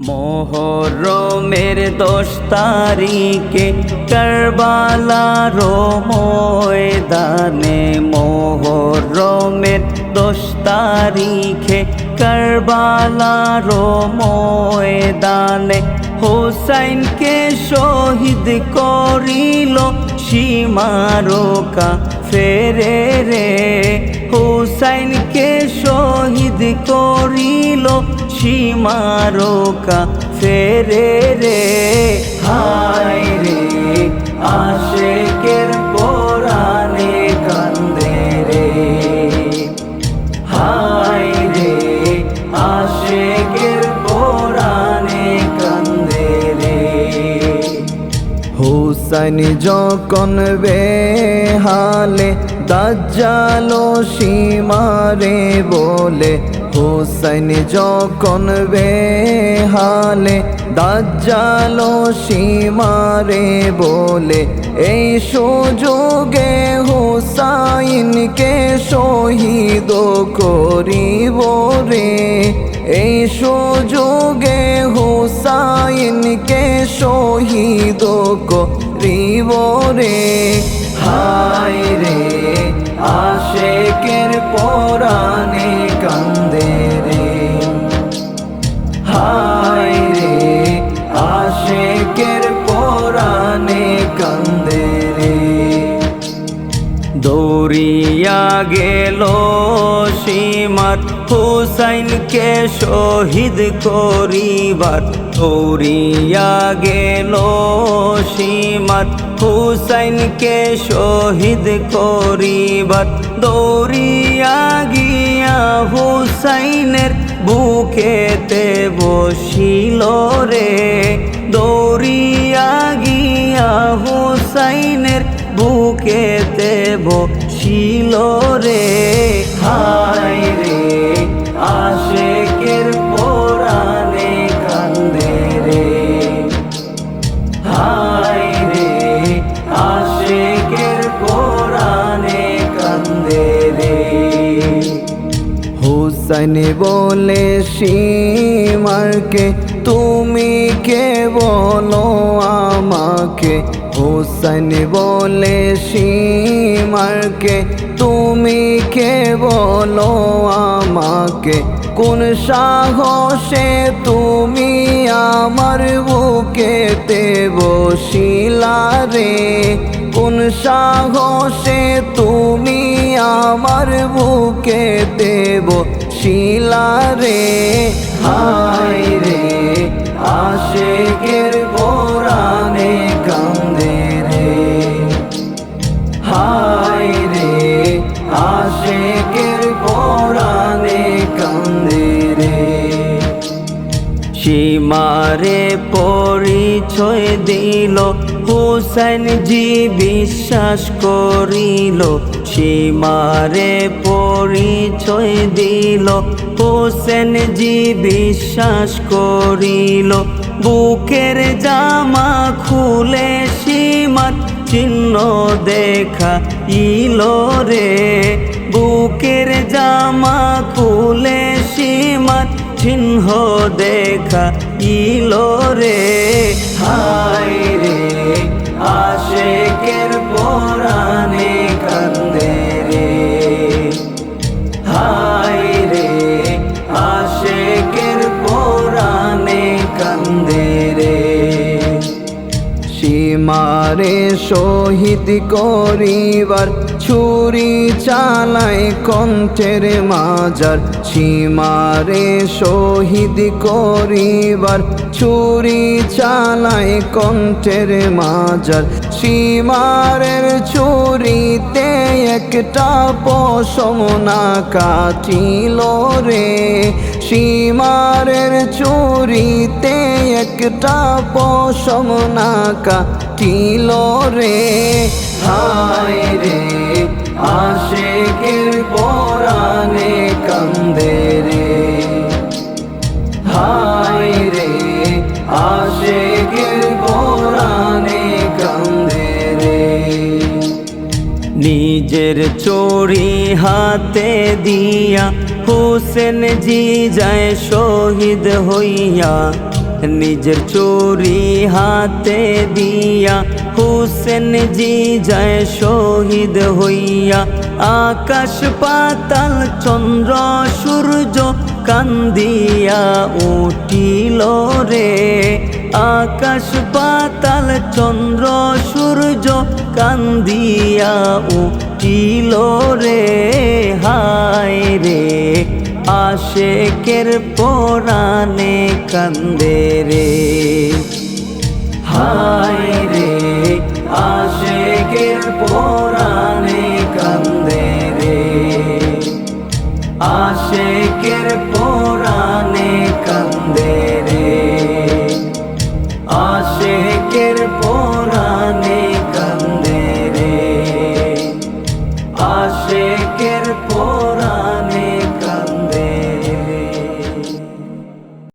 মোহরমের দশ তারিখে কারবালারো ময়দানে মোহরমের দশ তারিখে কারবালারো ময়দানে হোসাইনকে শহীদ করিল সীমারোকা ফেরে রে হোসাইনকে শহীদ করিল সীমারোকা ফেরে রে হায় রে, আশেকের পরাণে কান্দে রে। হায় রে, আশেকের পরাণে কান্দে রে। হুসাইন যখন বেহালে দাজ্জালো সীমারে বলে হুসাইন যখন বেহালে দাজ্জালো সীমারে বলে, এই সুযোগে হুসাইনকে শহীদ করিব রে। এই সুযোগে হুসাইনকে শহীদ করিব রে। হায় রে, আশেকের পরাণে দৌড়িয়া গেল সীমার হুসাইনকে শহীদ করিবার। দৌড়িয়া গেল সীমার হুসাইনকে শহীদ করিবার। দৌড়িয়া গিয়া হুসাইনের বুকেতে বসিল রে। বসিল রে? হায় রে, আশেকের পরাণে কান্দে রে। হায় রে, আশেকের পরাণে কান্দে রে। হুসাইন বলে সীমারকে তুমি কে বলো আমাকে? হুসাইন বলে সীমারকে তুমি কে বলো আমাকে? কোন সাহসে তুমি আমার বুকেতে বসিলা রে? কোন সাহসে তুমি আমার বুকে দেব শিলা রে? হায় সীমারে পরিচয় দিল। হুসেন জি বিশ্বাস করিল সীমারে পরিচয় দিল। হোসেন জি বিশ্বাস করিল, বুকের জামা খুলে সীমার চিহ্ন দেখা ইলো রে। বুকের জামা খুলে সীমার চিহ্ন দেখা ইলো রে। হায় রে আশেকের পরাণে শহীদ করিবার ছুরি চালায় কণ্ঠের মাজার। সীমারে শহীদ করিবার ছুরি চালায় কণ্ঠের মাজার। সীমারের ছুরিতে একটা পশমনা কাটিল রে। সীমারের চুরিতে একটা পশমনা কাটিল রে। হায় রে, আশেকের পরাণে কান্দে রে। হায় রে, আশেকের পরাণে কান্দে রে। নিজের চোরি হাতে দিয়া হোসেন জি যায় শহীদ হইয়া নিজের চুরি হাতে দিয়া হুসেন জি যায় শহীদ হইয়া, আকাশ পাতাল চন্দ্র সূর্য কান্দিয়া উঠিল রে। আকাশ পাতাল চন্দ্র সূর্য কান্দিয়া উঠিল রে। হায় রে, আশেকের পরাণে কান্দে রে। হায় রে আশেকের পরাণে কান্দে রে। আশেকের